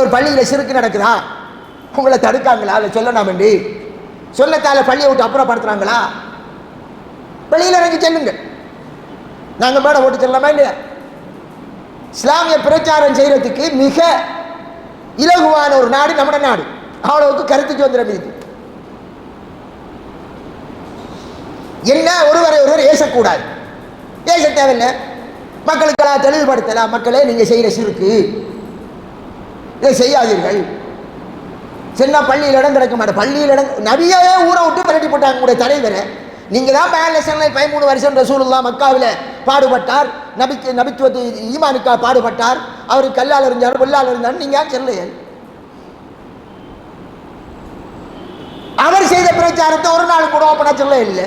ஒரு பள்ளியில் சிறுக்கு நடக்குதா? உங்களை தடுக்காங்களா? அதை சொல்லலாம் வேண்டி சொல்லத்தால பள்ளியை விட்டு அப்புறப்படுத்துகிறாங்களா வெளியில் இறங்கி செல்லுங்க. நாங்கள் மேடம் ஓட்டு செல்லலாமா இல்லையா? இஸ்லாமிய பிரச்சாரம் செய்யறதுக்கு மிக இலகுவான ஒரு நாடு நம்ம நாடு. அவ்வளவுக்கு கருத்து சுதந்திரம் இது. என்ன? ஒருவரை ஒருவர் ஏசக்கூடாது. ஏச தேவையில்லை. மக்களுக்கெல்லாம் தெளிவுபடுத்தலாம். மக்களே நீங்கள் செய்கிற சிறுக்கு. இதை செய்யாதீர்கள். சின்ன பள்ளியில் இடம் கிடைக்க மாட்டேன். பள்ளியில் இடம் நபியாவே ஊரை விட்டு விரட்டி போட்டாங்க உங்களுடைய தலைவரை. நீங்கள் தான் பேலசனில் பதிமூணு வருஷம் ரசூலுல்லா மக்காவில் பாடுபட்டார். நபிக்கு நபித்துவத்து ஈமானுக்கா பாடுபட்டார். அவர் கல்லால் இருந்தார் பொல்லால் இருந்தார் நீங்கள் செல்லையே அவர் செய்த பிரச்சாரத்தை ஒரு நாள் கூட ஓப்பனாக சொல்ல இல்லை.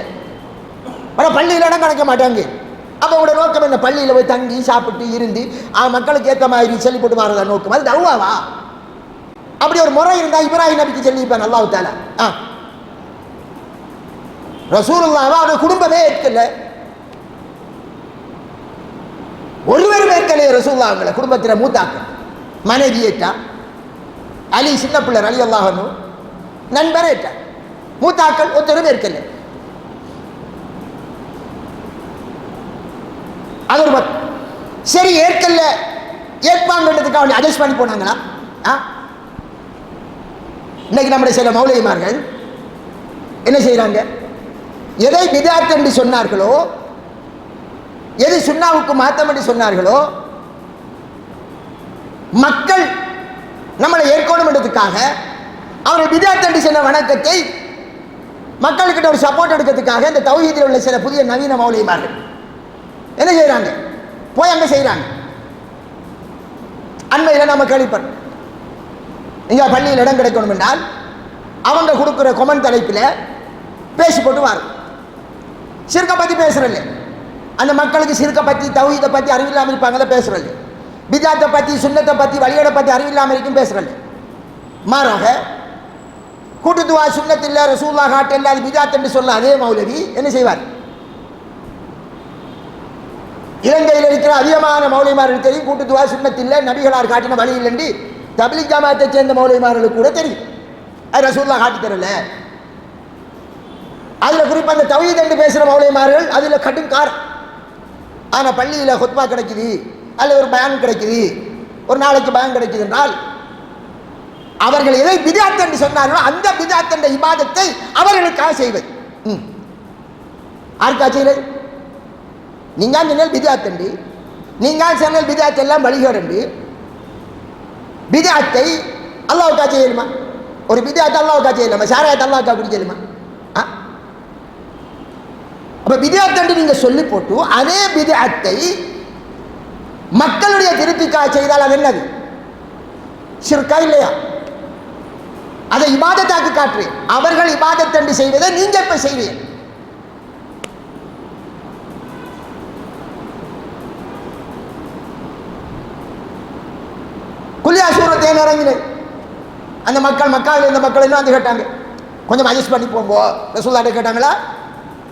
ஆனால் பள்ளியில் இடம் கிடைக்க மாட்டாங்க. அவங்களோட நோக்கம் என்ன? பள்ளியில் போய் தங்கி சாப்பிட்டு இருந்து ஆ, மக்களுக்கு ஏற்ற மாதிரி சொல்லி போட்டு மாறதா நோக்கம்? அது தௌவாவா? அப்படி ஒரு முறை இருந்தா இப்ராஹிம் நபிக்கு சொல்லியிருப்பான் அல்லாஹ் தாலா ஆ. ரசூலுல்லாவா அவருடைய குடும்பமே ஏற்கல. ஒருவர் ஏற்கலையே ரசூல்லா அவங்கள. குடும்பத்தில் மூத்தாக்கள். மனைவி ஏற்றா. அலி சின்ன பிள்ளை அலி அல்லாஹனும் நண்பர் ஏற்றா. மூத்தாக்கள் ஒருத்தரும் ஏற்கலை. அது ஒரு பக்கம். சரி ஏற்கல்ல. ஏற்பாங்கன்றதுக்கு அவனை அட்ஜஸ்ட் பண்ணி போனாங்களா? ஆ? இன்னைக்கு நம்முடைய சில மௌலிகமார்கள் என்ன செய்கிறாங்க எதை பிதாத் என்று சொன்னார்களோ எது சுண்ணாவுக்கு மாத்தம் என்று சொன்னார்களோ மக்கள் நம்மளை ஏற்கணும் என்றதுக்காக அவர்கள் பிதாத் என்று சொன்ன வணக்கத்தை மக்கள்கிட்ட ஒரு சப்போர்ட் எடுக்கிறதுக்காக இந்த தௌஹீதில் உள்ள சில புதிய நவீன மௌலியமார்கள் என்ன செய்கிறாங்க போய் அங்கே செய்கிறாங்க அண்மையில் நம்ம கேள்விப்பட்டோம் இங்கே பள்ளியில் இடம் கிடைக்கணும் என்றால் அவங்க கொடுக்குற கொமன் தலைப்பில் பேசி போட்டுவார் சிறுக்கை பற்றி பேசுகிறல்ல அந்த மக்களுக்கு சிறுக்கை பற்றி தௌஹீதை பற்றி அறிவில்லாமல் இருப்பாங்கள பேசுகிறல்ல பிஜாத்தை பற்றி சுண்ணத்தை பற்றி வழியோட பற்றி அறிவில்லாமல் இருக்கும் பேசுகிறல்ல மாறாக கூட்டுத்துவா சுண்ணத்தில் ரசூல்லா காட்டில் அது பிஜாத் என்று சொல்ல அதே மௌலவி என்ன செய்வார்? இலங்கையில் இருக்கிற அதிகமான மௌலிமார்கள் தெரியும். கூட்டுத்துவா சுண்ணத்தில் நபிகளார் காட்டின வழி இல்லைண்டி. தபிலிக் ஜமாத்தை சேர்ந்த மௌலிமார்களுக்கு கூட தெரியும். அது ரசூல்லா காட்டி தரல. அதில் குறிப்பாக அந்த தவீத் என்று பேசுகிற மௌலிமார்கள் அதில் கடும் கார் ஆனால் பள்ளியில் ஹொத்மா கிடைக்குது அல்ல ஒரு பயன் கிடைக்குது ஒரு நாளைக்கு பயன் கிடைக்குது என்றால் அவர்கள் எதை பிதாத் என்று சொன்னார்களோ அந்த பிதாத் என்ற இபாதத்தை அவர்களுக்காக செய்வது. ம். யாருக்கா செய்வது நீங்க சொன்னால் பிதாத்தண்டு நீங்கள் சொன்னால் பிதாத் எல்லாம் வழிகேடண்டு பிதாத்தை அல்லாவுக்கா செய்யலுமா ஒரு பிதாத்தை அல்லாவுக்கா செய்யலாமா சாராயத்தை அல்லாவுக்கா குடி ஆ? அப்போ பிதாத்தண்டு நீங்கள் சொல்லி போட்டு அதே பிதாத்தை மக்களுடைய திருப்திக்காக செய்தால் அது என்னது? சிறுக்கா இல்லையா? அதை இபாதத்தாக்கு காற்று அவர்கள் இபாதத்தண்டு செய்வதை நீங்க இப்ப செய்வீங்க. குல்லியா இறங்கினேன் அந்த மக்கள் மக்கள் இந்த மக்கள் எல்லாம் வந்து கேட்டாங்க. கொஞ்சம் அட்ஜஸ்ட் பண்ணி போங்கோ. ரசூல்லாட்ட கேட்டாங்களா?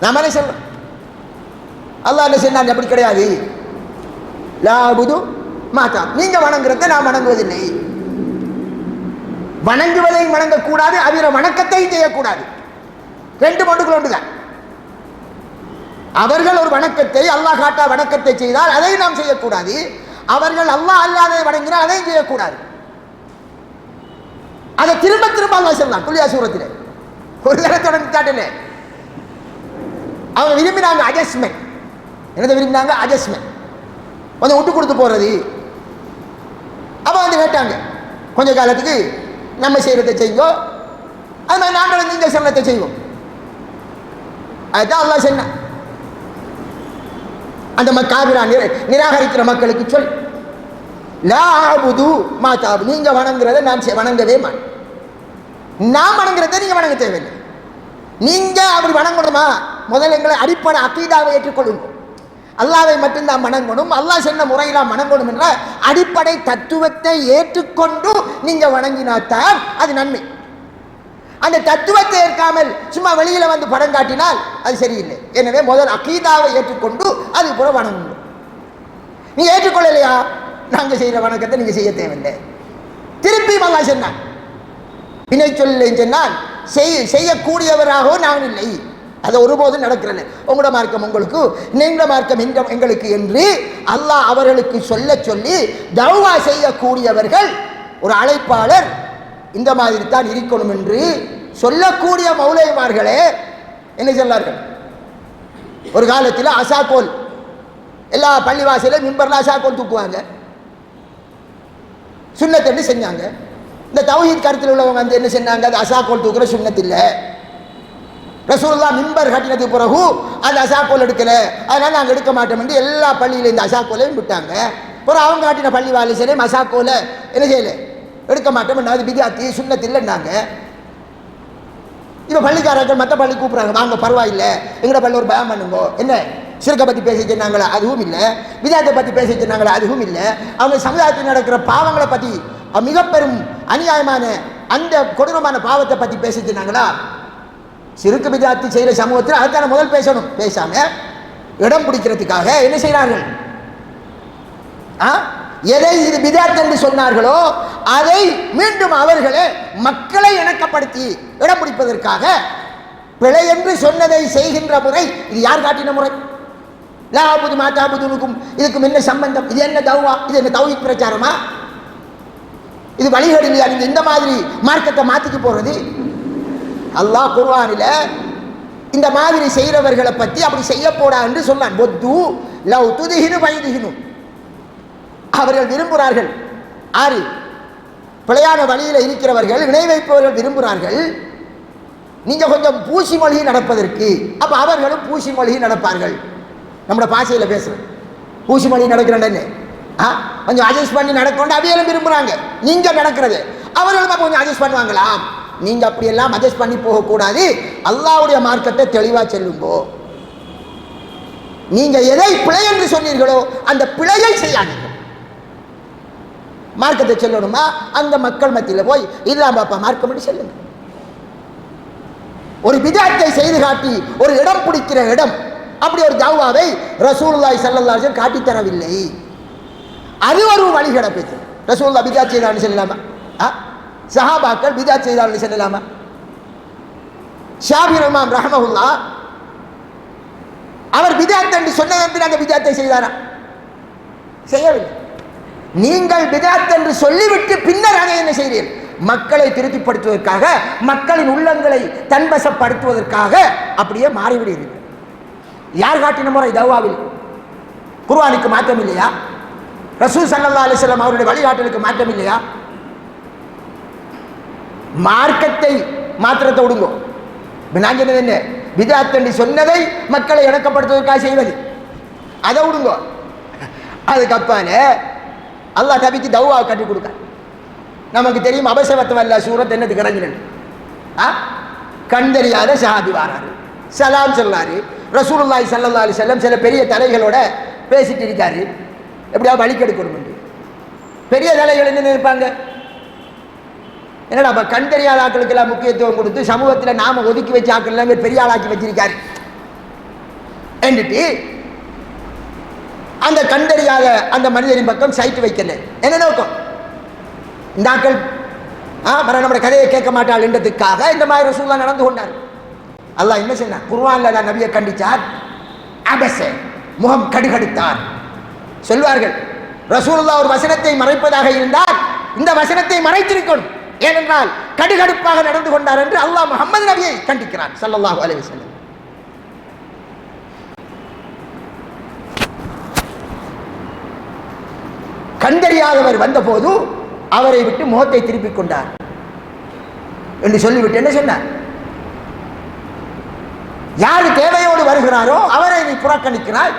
நான் மேலே சொல்றேன் அல்லாஹ் என்ன சொன்னாங்க அப்படி கிடையாது. லாபுது மாத்தா நீங்க வணங்குறத நான் வணங்குவதில்லை. வணங்குவதையும் வணங்கக்கூடாது அவர வணக்கத்தையும் செய்யக்கூடாது. ரெண்டு மண்டுகள் ஒன்றுதான். அவர்கள் ஒரு வணக்கத்தை அல்லாஹ் காட்டா வணக்கத்தை செய்தால் அதை நாம் செய்யக்கூடாது. அவர்கள் அல்லாஹ் அல்லாததை வணங்கினால் அதையும் செய்யக்கூடாது. அதை திரும்ப திரும்ப அல்லாஹ் சொல்லலாம் குல்லியா சூரத்தில். ஒரு தடவை தொடர்ந்து காட்டல அவங்க விரும்பினாங்க அட்ஜஸ்ட்மெண்ட் என்னதை விரும்பினாங்க? அட்ஜஸ்ட்மெண்ட் கொஞ்சம் விட்டு கொடுத்து போறது. அப்போ வந்து கேட்டாங்க கொஞ்ச காலத்துக்கு நம்ம செய்கிறத செய்யோ அது மாதிரி நாங்களும் நீங்கள் சொன்னதை செய்வோம். அதுதான் அல்லா சொன்னான். அந்த மக்காவிரா நிராகரிக்கிற மக்களுக்கு சொல். லாபுது மாதாபு நீங்கள் வணங்குறத நான் வணங்கவே மாட்டேன். நான் வணங்குறத நீங்கள் வணங்க தேவையில்லை. நீங்கள் அப்படி வணங்கணுமா? முதல்ல எங்களை அடிப்படை அக்கீதாவை ஏற்றுக்கொள்ளுங்க அல்லாவை மட்டும்தான் வணங்கணும். அல்லாஹ் சொன்ன முறையெல்லாம் வணங்கணும் என்ற அடிப்படை தத்துவத்தை ஏற்றுக்கொண்டு நீங்கள் வணங்கினாத்தான் அது நன்மை. அந்த தத்துவத்தை ஏற்காமல் சும்மா வெளியில் வந்து படம் காட்டினால் அது சரியில்லை. எனவே முதல் அகீதாவை ஏற்றுக்கொண்டு அது கூட வணங்கணும் நீ ஏற்றுக்கொள்ளலையா? நாங்கள் செய்கிற வணக்கத்தை நீங்கள் செய்ய தேவையில்லை. திருப்பி மல்லா சொன்னான் வினை சொல்லை சொன்னால் செய் செய்யக்கூடியவராகவும் நான் இல்லை. அது ஒருபோதும் நடக்கிறது உங்களோட மார்க்கம் உங்களுக்கு நீங்கள மார்க்கம் எங்களுக்கு என்று அல்லாஹ் அவர்களுக்கு சொல்ல சொல்லி தௌவா செய்யக்கூடியவர்கள் ஒரு அழைப்பாளர் இந்த மாதிரி தான் இருக்கணும் என்று சொல்லக்கூடிய மௌலைமார்களே என்ன சொல்லார்கள் ஒரு காலத்தில் அசாக்கோல் எல்லா பள்ளிவாசலையும் மிம்பர்ல அசாக்கோல் தூக்குவாங்க. சுண்ணத்தை என்ன செஞ்சாங்க? இந்த தவஹீத் கருத்தில் உள்ளவங்க வந்து என்ன செஞ்சாங்க? அது அசாக்கோல் தூக்குற சுண்ணத் இல்லை ரசூலுல்லா மிம்பர் கட்டினதுக்கு பிறகு அந்த அசாக்கோல் எடுக்கல. அதனால் நாங்கள் எடுக்க மாட்டோம் என்று எல்லா பள்ளியில இந்த அசாக்கோலையும் விட்டாங்க. அப்புறம் அவங்க காட்டின பள்ளி வாலிசரே மசாக்கோல என்ன செய்யலை? எடுக்க மாட்டோம் அது பிதாத்தி சுண்ணத் இல்லைன்னாங்க இப்போ பள்ளிக்காரர்கள் மற்ற பள்ளி கூப்பிட்றாங்க. வாங்க பரவாயில்லை. எங்கட பள்ளி ஒரு பயம் பண்ணுங்க. என்ன? சிறுக்கை பற்றி பேச சொன்னாங்களா அதுவும் இல்லை. விதாத்தை பற்றி பேச சொன்னாங்களா அதுவும் இல்லை. அவங்க சமுதாயத்தில் நடக்கிற பாவங்களை பற்றி மிகப்பெரும் மிக பெரும் அநியாயமான அந்த கொடூரமான பாவத்தை பற்றி பேச சொன்னாங்களா சிறுக்கு விதாத்தி செய்கிற சமூகத்தில் அதுக்கான முதல் பேசணும். பேசாமல் இடம் பிடிக்கிறதுக்காக என்ன செய்கிறார்கள்? ஆ? எதை இது விதார்த்த என்று சொன்னார்களோ அதை மீண்டும் அவர்களே மக்களை இணக்கப்படுத்தி இடம் பிடிப்பதற்காக பிழை என்று சொன்னதை செய்கின்ற முறை இது யார் காட்டின முறை? லாபுது மாதாபுதுனுக்கும் இதுக்கும் என்ன சம்பந்தம்? இது என்ன தௌவா? இது என்ன தௌஹித் பிரச்சாரமா? இது வழிகள் இல்லையா? நீங்கள் இந்த மாதிரி மார்க்கத்தை மாற்றிக்க போகிறது அல்லாஹ் குர்வானில் இந்த மாதிரி செய்கிறவர்களை பற்றி அப்படி செய்ய போடா என்று சொன்னான். பொத்து லவ் துதிகினு வயதுகினும் அவர்கள் விரும்புகிறார்கள். ஆறு பிழையான வழியில் இருக்கிறவர்கள் வினை வைப்பவர்கள் விரும்புகிறார்கள். நீங்கள் கொஞ்சம் பூசி மொழி நடப்பதற்கு. அப்போ அவர்களும் பூசி மொழி நடப்பார்கள். நம்மளோட பாஷையில் பேசுகிறேன் ஊசி மணி நடக்கிறேன்னு ஆ? கொஞ்சம் அட்ஜஸ்ட் பண்ணி நடக்கொண்டு அவையெல்லாம் விரும்புகிறாங்க நீங்கள் நடக்கிறது. அவர்களும் கொஞ்சம் அட்ஜஸ்ட் பண்ணுவாங்களா? நீங்கள் அப்படியெல்லாம் அட்ஜஸ்ட் பண்ணி போகக்கூடாது. அல்லாவுடைய மார்க்கத்தை தெளிவாக செல்லுங்கோ. நீங்கள் எதை பிழை என்று சொன்னீர்களோ அந்த பிழையை செய்யாதீங்க. மார்க்கத்தை சொல்லணுமா? அந்த மக்கள் மத்தியில் போய் இல்லாம பாப்பா மார்க்கம் என்று சொல்லுங்க. ஒரு விதத்தை செய்து காட்டி ஒரு இடம் பிடிக்கிற இடம் அப்படி ஒரு தௌவாவை ரசூல்லாய் ஸல்லல்லாஹு காட்டித்தரவில்லை தரவில்லை அது ஒரு வழி பேச்சு ரசூல்லா பிதாத் செய்தான்னு சொல்லலாமா? ஆ? சஹாபாக்கள் பிதாத் செய்தான்னு சொல்லலாமா? ஷாபி இமாம் ரஹமஹுல்லா அவர் பிதாத் என்று சொன்னதற்கு நாங்கள் பிதாத்தை செய்தாரா? செய்யவில்லை. நீங்கள் பிதாத் என்று சொல்லிவிட்டு பின்னர் அதை என்ன செய்தீர்கள் மக்களை திருப்திப்படுத்துவதற்காக மக்களின் உள்ளங்களை தன்வசப்படுத்துவதற்காக அப்படியே மாறிவிடுகிறீர்கள். யார் காட்டின முறை தவாவில் குர்வானுக்கு மாற்றம் இல்லையா? ரசூல் சல்லா அலிஸ்லாம் அவருடைய வழிகாட்டலுக்கு மாற்றம் இல்லையா? மார்க்கத்தை மாத்திரத்தை விடுங்கோ. இப்ப நான் சொன்னது என்ன? விதாத்தண்டி சொன்னதை மக்களை இணக்கப்படுத்துவதற்காக செய்வது. அதை விடுங்கோ. அதுக்கப்பானே அல்லா தவிக்கு தௌவா கட்டி கொடுக்க. நமக்கு தெரியும் அபசவத்தம் அல்ல சூரத் என்னது? கிடஞ்சினு ஆ? கண் தெரியாத சஹாபி வாராரு. சலாம் சொல்லாரு. ரசூலுல்லாஹி சல்லா அலி செல்லம் சில பெரிய தலைகளோட பேசிட்டு இருக்காரு. எப்படியா வழிக்கெடுக்கணும் என்று. பெரிய தலைகள் என்ன நினைப்பாங்க? என்னடா அப்ப கண் தெரியாத ஆட்களுக்கெல்லாம் முக்கியத்துவம் கொடுத்து சமூகத்தில் நாம ஒதுக்கி வச்ச ஆட்கள் எல்லாம் பெரிய ஆளாக்கி வச்சிருக்காரு. என்றுட்டு அந்த கண் தெரியாத அந்த மனிதரின் பக்கம் சைட்டு வைக்கல. என்ன நோக்கம்? இந்த ஆட்கள் ஆ மர நம்ம கதையை கேட்க மாட்டாள் என்றதுக்காக இந்த மாதிரி ரசூல்லா நடந்து கொண்டார் அல்லாஹ் என்ன செய்ய குர்ஆன்ல நபியை கண்டிச்சார். அபச முகம் கடுகடுத்தார். சொல்வார்கள் ரசூலுல்லாஹ் ஒரு வசனத்தை மறைப்பதாக இருந்தால் இந்த வசனத்தை மறைத்திருக்கணும். ஏனென்றால் கடுகடுப்பாக நடந்து கொண்டார் என்று அல்லாஹ் முகமது நபியை கண்டிக்கிறான் ஸல்லல்லாஹு அலி வஸல்லம். கண்டறியாதவர் வந்தபோது அவரை விட்டு முகத்தை திருப்பிக் கொண்டார். என்று சொல்லிவிட்டு என்ன சொன்னார்? யார் தேவையோடு வருகிறாரோ அவரை நீ புறக்கணிக்கிறாய்.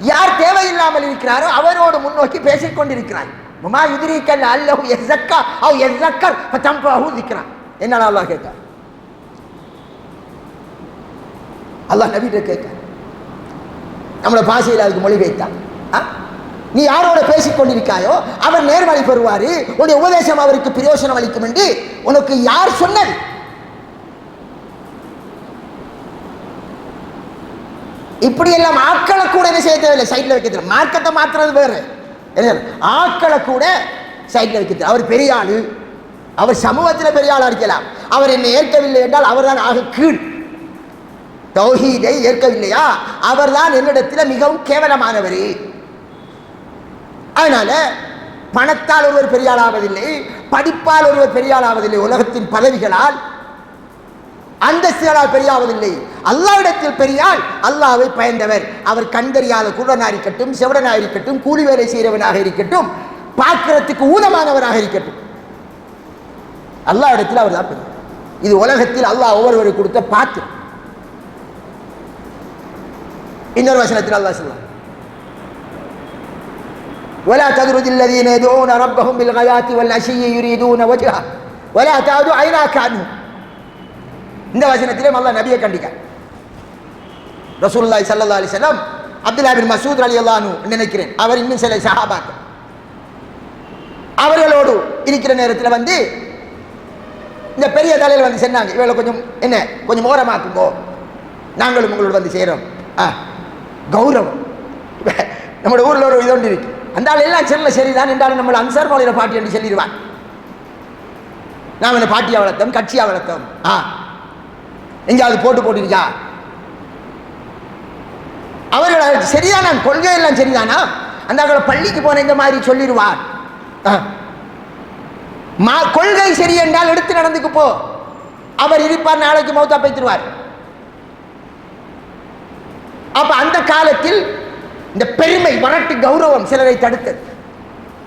யார் தேவையில்லாமல் இருக்கிறாரோ அவரோடு முன்னோக்கி பேசிக் கொண்டிருக்கிறாய். முமா யுதிரிக்கல் அல்லஹு எஸ்ஸக்கா அவ் எஸ்ஸக்கர் ஃபதம்பஹு திக்ரா. என்னடா அல்லாஹ் கேட்க அல்லாஹ் நபிட்ட கேட்க நம்மளோட பாஷையில் அதுக்கு மொழி வைத்தான். ஆ? நீ யாரோட பேசிக் கொண்டிருக்காயோ அவர் நேர்வழி பெறுவாரு. உன்னுடைய உபதேசம் அவருக்கு பிரயோசனம் அளிக்கும் என்று உனக்கு யார் சொன்னது? இப்படி எல்லாம் ஆட்களை கூட என்ன செய்ய தேவையில்லை. சைட்ல வைக்க தெரியும் மார்க்கத்தை மாத்துறது வேறு. என்ன? ஆட்களை கூட சைட்ல வைக்கிறது அவர் பெரிய ஆள். அவர் சமூகத்தில் பெரிய ஆளாக இருக்கலாம். அவர் என்னை ஏற்கவில்லை என்றால் அவர்தான் ஆக கீழ். தௌஹீதை ஏற்கவில்லையா? அவர்தான் என்னிடத்தில் மிகவும் கேவலமானவர். அதனால பணத்தால் ஒருவர் பெரியாளாவதில்லை படிப்பால் ஒருவர் பெரியாளாவதில்லை உலகத்தின் பதவிகளால் அந்தஸ்துகளால் பெரியாவதில்லை அல்லாவிடத்தில் பெரியால் அல்லாவை பயந்தவர் அவர் கண்டறியாத குருடனாக இருக்கட்டும் செவடனாக இருக்கட்டும் கூலி வேலை செய்கிறவனாக இருக்கட்டும் பார்க்கிறதுக்கு ஊனமானவராக இருக்கட்டும் அல்லாவிடத்தில் அவர் தான் பெரியவர் இது உலகத்தில் அல்லாஹ் ஒவ்வொருவருக்கு கொடுத்த பாத்து இன்னொரு வசனத்தில் அல்லாஹ் சொல்லலாம் ولا تدرج الذين يدعون ربهم بالغداة والعشي يريدون وجهه ولا تعد عيناك عنهم இந்த வசனத்திலே மல்ல நபியை கண்டிக்க. ரசூல்லாய் சல்லா அலி வஸல்லம் அப்துல்லா பின் மசூத் அலி அல்லானு நினைக்கிறேன். அவர் இன்னும் சில சஹாபாக்கள். அவர்களோடு இருக்கிற நேரத்தில் வந்து இந்த பெரிய தலையில் வந்து சொன்னாங்க இவளை கொஞ்சம் என்ன கொஞ்சம் ஓரமாக்குங்கோ நாங்களும் உங்களோட வந்து செய்கிறோம் ஆ கௌரவம். நம்மளோட ஊரில் ஒரு இது இருக்கு. அந்த ஆள் எல்லாம் செல்ல சரிதான் என்றாலும் நம்மளை அன்சார் மொழியில பாட்டி என்று சொல்லிடுவான் நாம் என்ன பாட்டியா வளர்த்தோம் கட்சியா வளர்த்தோம்? ஆ. எங்கேயாவது போட்டு போட்டுருக்கா அவர்கள் சரிதானா கொள்கை எல்லாம் சரிதானா? அந்த அவங்களை பள்ளிக்கு போன இந்த மாதிரி சொல்லிடுவார். மா கொள்கை சரி என்றால் எடுத்து நடந்துக்கு போ. அவர் இருப்பார் நாளைக்கு மௌத்தா பைத்திருவார் அப்ப அந்த காலத்தில் இந்த பெருமை வரட்டு கௌரவம் சிலரை தடுத்தது.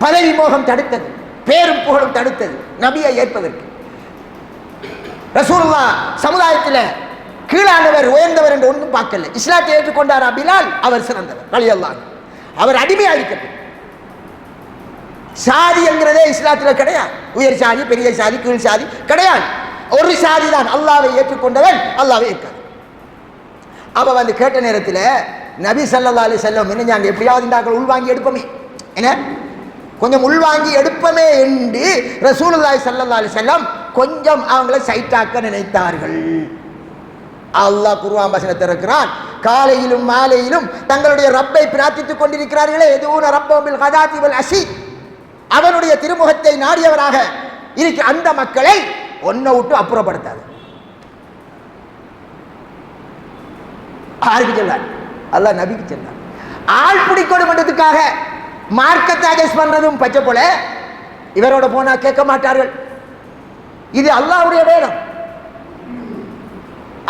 பதவி மோகம் தடுத்தது. பேரும் புகழும் தடுத்தது. நபியை ஏற்பதற்கு. ரசூல்லா சமுதாயத்தில் கீழானவர் உயர்ந்தவர் என்று ஒன்றும் பார்க்கல இஸ்லாத்தை ஏற்றுக்கொண்டார் அபிலால் அவர் சிறந்தவர் வழியல்லான் அவர் அடிமையா இருக்கட்டும் சாதி என்கிறதே இஸ்லாத்தில் கிடையாது. உயர் சாதி பெரிய சாதி கீழ் சாதி கிடையாது. ஒரு சாதி தான் அல்லாவை ஏற்றுக்கொண்டவன் அல்லாவை இருக்காது. அவ வந்து கேட்ட நேரத்தில் நபி சல்லா அலி செல்லம் என்ன எப்படியாவது இந்த உள்வாங்கி எடுப்போமே? என்ன? கொஞ்சம் உள்வாங்கி எடுப்பமே என்று ரசூலுல்லாய் சல்லா அலி செல்லம் கொஞ்சம் அவங்கள சைட்டாக்க நினைத்தார்கள். அல்லாஹ் குருவான் வசனத்தை இருக்கிறான் காலையிலும் மாலையிலும் தங்களுடைய ரப்பை பிரார்த்தித்துக் கொண்டிருக்கிறார்களே. எதுவும் ரப்போமில் கதாதி அசி அவனுடைய திருமுகத்தை நாடியவராக இருக்க அந்த மக்களை ஒன்னை விட்டு அப்புறப்படுத்தாது. யாருக்கு சொல்லார் அல்லாஹ் நபிக்கு சொன்னார். ஆள் பிடிக்கணும் என்றதுக்காக மார்க்கத்தை அட்ஜஸ்ட் பண்ணுறதும் பச்சை போல. இவரோட போனால் கேட்க மாட்டார்கள். இது அல்லாவுடைய வேதம்.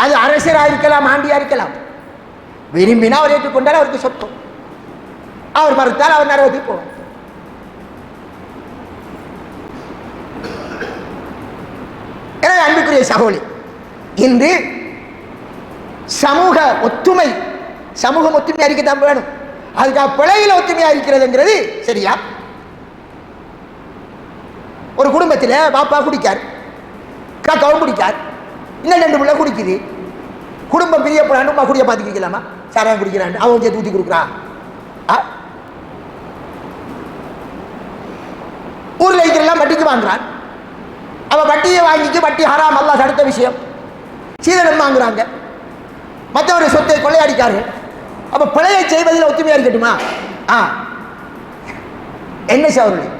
அது அரசராக இருக்கலாம் ஆண்டியா இருக்கலாம். விரும்பினா அவர் ஏற்றுக்கொண்டால் அவருக்கு சொத்தம். அவர் மறுத்தால் அவர் நரகத்துக்கு போவார் எனவே அன்புக்குரிய சகோலி இன்று சமூக ஒத்துமை சமூகம் ஒத்துமை இருக்கத்தான் வேணும். அதுக்காக பிழையில ஒத்துமையா இருக்கிறதுங்கிறது சரியா? ஒரு குடும்பத்தில் பாப்பா குடிக்கார். கவம் குடிக்கார் இன்னும் ரெண்டு பிள்ளை குடிக்குது. குடும்பம் பிரியப்படாண்டு உமா குடிய பார்த்து சாராயம் குடிக்கிறான் அவன் சேர்த்து ஊற்றி கொடுக்குறா. ஆ? இருக்கிறெல்லாம் வட்டிக்கு வாங்குறான். அவள் வட்டியை வாங்கிக்கு வட்டி ஹராம் அல்லாஹ் தடுத்த விஷயம். சீதனம் வாங்குறாங்க. மற்றவருடைய சொத்தை கொள்ளையடிக்கார்கள். அப்போ பிழையை செய்வதில் ஒத்துமையாக இருக்கட்டுமா? ஆ. என்ன சவர்களே